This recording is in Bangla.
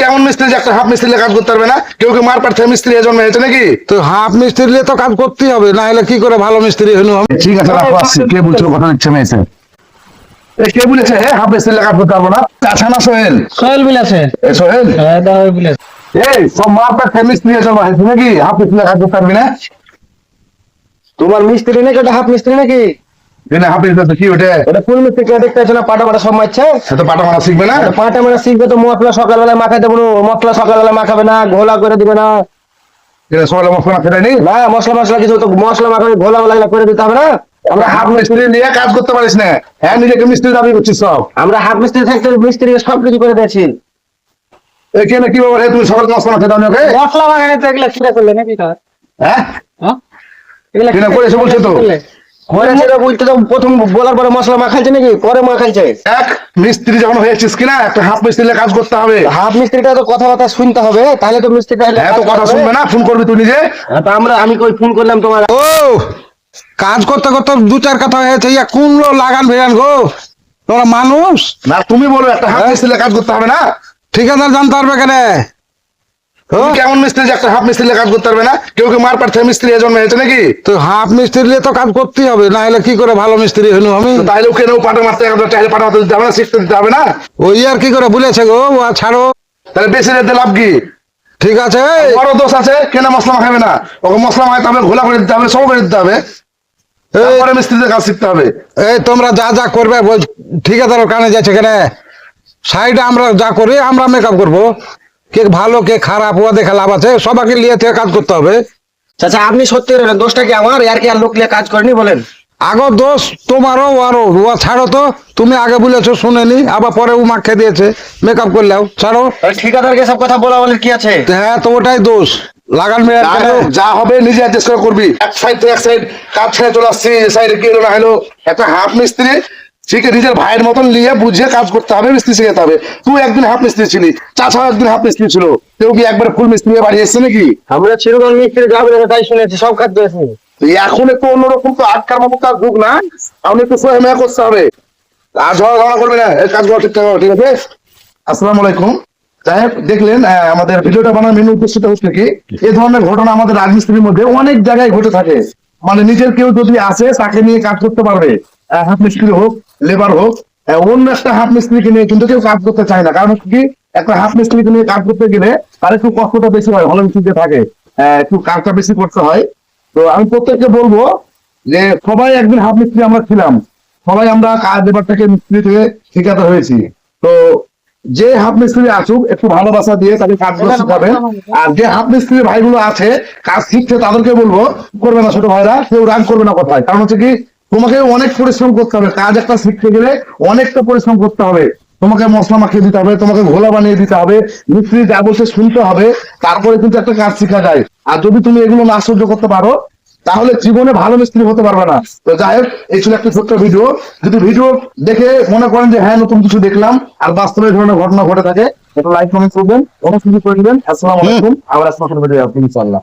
কেমন মিস্ত্রি একটা হাফ মিস্ত্রি কাজ করতে পারবে না? কেউ কেউ মার পাঠিয়ে মিস্ত্রি এ জন্ম হয়েছে নাকি? তো হাফ মিস্ত্রি তো কাজ করতেই হবে না হলে কি করে ভালো মিস্ত্রি আমি? ঠিক আছে রাখো আসছি কে বলছিল কথা দিচ্ছে মেয়েছে? কে বলেছে? হে হাফ মিস্ত্রি কাজ করতে পারব না। চাষা না সোহেল? সোহেল বিলাসে এ সোহেল? হ্যাঁ দাদা বিলাস এই সব মার পাঠিয়ে মিস্ত্রি এ জন্ম হয়েছে নাকি? হাফ মিস্ত্রি কাজ করতে পারবি না? তোমার মিস্ত্রি নাকি ওটা হাফ মিস্ত্রি নাকি? দিনে হাফ মিস্ত্রি কি ওঠে? ওটা ফুল মিস্ত্রি দেখতে আছে না পাটা পাটা সব মারছে? তো পাটা মারা শিখবে না? পাটা শিখবে তো মশলা সকালবেলা মাখাই দেবো মশলা সকালবেলা মাখাবে না ঘোলা করে দিবে না। এটা সকালে মশলা নি না মশলা মশলা কিছু তো মশলা মাখাবে ঘোলা গোলা করে দিতে হবে না। আমরা হাফ মিস্ত্রি নিয়ে কাজ করতে পারিস না। হ্যাঁ নিজেকে মিস্ত্রি দাবি করছিস সব। আমরা হাফ মিস্ত্রি থাকতে মিস্ত্রি সব কিছু করে দিয়েছি। এখানে কি ব্যাপার? তুমি সকালে মশলা দাও ওকে? মশলা মাখাই তো এগুলা কিনা করলে নাকি কাজ হ্যাঁ? এগুলা কিনা করেছে বলছে তো। করেছে তো বলতে তো প্রথম বলার পরে মশলা মাখাইছে নাকি? পরে মাখাইছে এক মিস্ত্রি যখন হয়েছিস কিনা একটা হাফ কাজ করতে হবে। হাফ মিস্ত্রিটা তো কথাবার্তা শুনতে হবে তাহলে তো মিস্ত্রিটা হলে হ্যাঁ কথা শুনবে না ফোন করবি তুই নিজে। হ্যাঁ, তো আমরা আমি কই ফোন করলাম তোমার। ও কাজ করতে করতে দু চার কথা হয়েছে ইয়া কোন লাগান ভেড়ান গো। তোরা মানুষ? না তুমি বলো একটা হাফ মিস্ত্রি কাজ করতে হবে না? ঠিকাদার জানতে পারবে কেন? কেমন মিস্ত্রি যে একটা হাফ মিস্ত্রি কাজ করতে পারবে না? কেউ কেউ মার পাঠিয়ে মিস্ত্রি জন্ম হয়েছে নাকি? তো হাফ মিস্ত্রি তো কাজ করতেই হবে না হলে কি করে ভালো মিস্ত্রি হইনু আমি? তো তাইলে ওকে নেও পাটা মারতে চাইলে পাটা মারতে দিতে হবে না শিখতে দিতে হবে না? ওই আর কি করে বলেছে গো? ও ছাড়ো। তাহলে বেশি রেটে লাভ কি? ঠিক আছে বড় দোষ আছে কেন মশলা মাখাবে না। ওকে মশলা মাখাতে হবে ঘোলা করে দিতে হবে সব করে দিতে হবে। তারপরে মিস্ত্রিদের কাজ শিখতে হবে। এই তোমরা যা যা করবে বল ঠিকাদার কানে যাচ্ছে কেন? সাইডে আমরা যা করি আমরা মেকআপ করব। কে ভালো কে খারাপ ওয়া দেখা লাভ আছে সবাইকে নিয়ে থেকে কাজ করতে হবে। চাচা আপনি সত্যি বলেন দোষটা কি আমার? আর কি আর লোক নিয়ে কাজ করেনি বলেন? আগো দোষ তোমারও আরও ও ছাড়ো তো তুমি আগে বলেছ শুনেনি আবার পরে ও মাখে দিয়েছে। মেকআপ করলেও ছাড়ো। ঠিকাদারকে সব কথা বলা বলে কি আছে? হ্যাঁ তো ওটাই দোষ। লাগান মেয়ে যা যা হবে নিজে অ্যাডজাস্ট করে করবি। এক সাইড থেকে এক সাইড কাজ ছেড়ে চলে আসছি সাইডে কি হলো না হলো। একটা হাফ মিস্ত্রি ঠিক আছে, নিজের ভাইয়ের মতন নিয়ে বুঝিয়ে কাজ করতে হবে মিস্ত্রি শিখাতে হবে। তুই একদিন হাফ মিস্ত্রি ছিলি চাষা একদিন হাফ মিস্ত্রি ছিল। কেউ কি একবার ফুল মিস্ত্রি হয়ে বাড়ি এসছে নাকি? আমরা চিরকাল মিস্ত্রি যাবে না তাই শুনেছি সব কাজ করেছি। এখন একটু অন্যরকম তো আটকার মতো কাজ যুগ না এখন একটু সহায় করতে হবে। আর ঝগড়া করবে না কাজগুলো ঠিকঠাক হবে, ঠিক আছে? আসসালামু আলাইকুম। যাই দেখলেন আমাদের ভিডিওটা বানানোর মেন উদ্দেশ্যটা হচ্ছে কি এই ধরনের ঘটনা আমাদের রাজমিস্ত্রির মধ্যে অনেক জায়গায় ঘটে থাকে। মানে নিজের কেউ যদি আসে তাকে নিয়ে কাজ করতে পারবে। হাত মিস্ত্রি হোক লেবার হোক অন্য একটা হাত মিস্ত্রিকে নিয়ে কিন্তু কেউ কাজ করতে চায় না। কারণ হচ্ছে কি একটা হাত মিস্ত্রিকে নিয়ে কাজ করতে গেলে তার একটু কষ্টটা বেশি হয় ভালো মিস্ত্রিতে থাকে। একটু কাজটা বেশি করতে হয়। তো আমি প্রত্যেককে বলব যে সবাই একদিন হাফ মিস্ত্রি আমরা ছিলাম। সবাই আমরা কাজ এবার থেকে মিস্ত্রি থেকে শিখাতে হয়েছি। তো যে হাফ মিস্ত্রি আসুক একটু ভালোবাসা দিয়ে তাকে কাজগুলো শিখাবেন। আর যে হাফ মিস্ত্রি ভাইগুলো আছে কাজ শিখছে তাদেরকে বলব করবে না ছোট ভাইরা কেউ রাগ করবে না কথায়। কারণ হচ্ছে কি তোমাকে অনেক পরিশ্রম করতে হবে কাজ একটা শিখতে গেলে অনেকটা পরিশ্রম করতে হবে। তোমাকে মশলা মাখিয়ে দিতে হবে তোমাকে ঘোলা বানিয়ে দিতে হবে মিস্ত্রি যা বলছে শুনতে হবে তারপরে কিন্তু একটা কাজ শেখা যায়। আর যদি তুমি এগুলো না সহ্য করতে পারো তাহলে জীবনে ভালো মিস্ত্রি হতে পারবে না। তো যাই হোক এই ছিল একটা ছোট্ট ভিডিও। যদি ভিডিও দেখে মনে করেন যে হ্যাঁ নতুন কিছু দেখলাম আর বাস্তবে এই ধরনের ঘটনা ঘটে থাকে এটা লাইক কমেন্ট করবেন কিছু করে দিবেন আসসালামু আলাইকুম। আবার আসসালাম ভিডিও ইনশাআল্লাহ।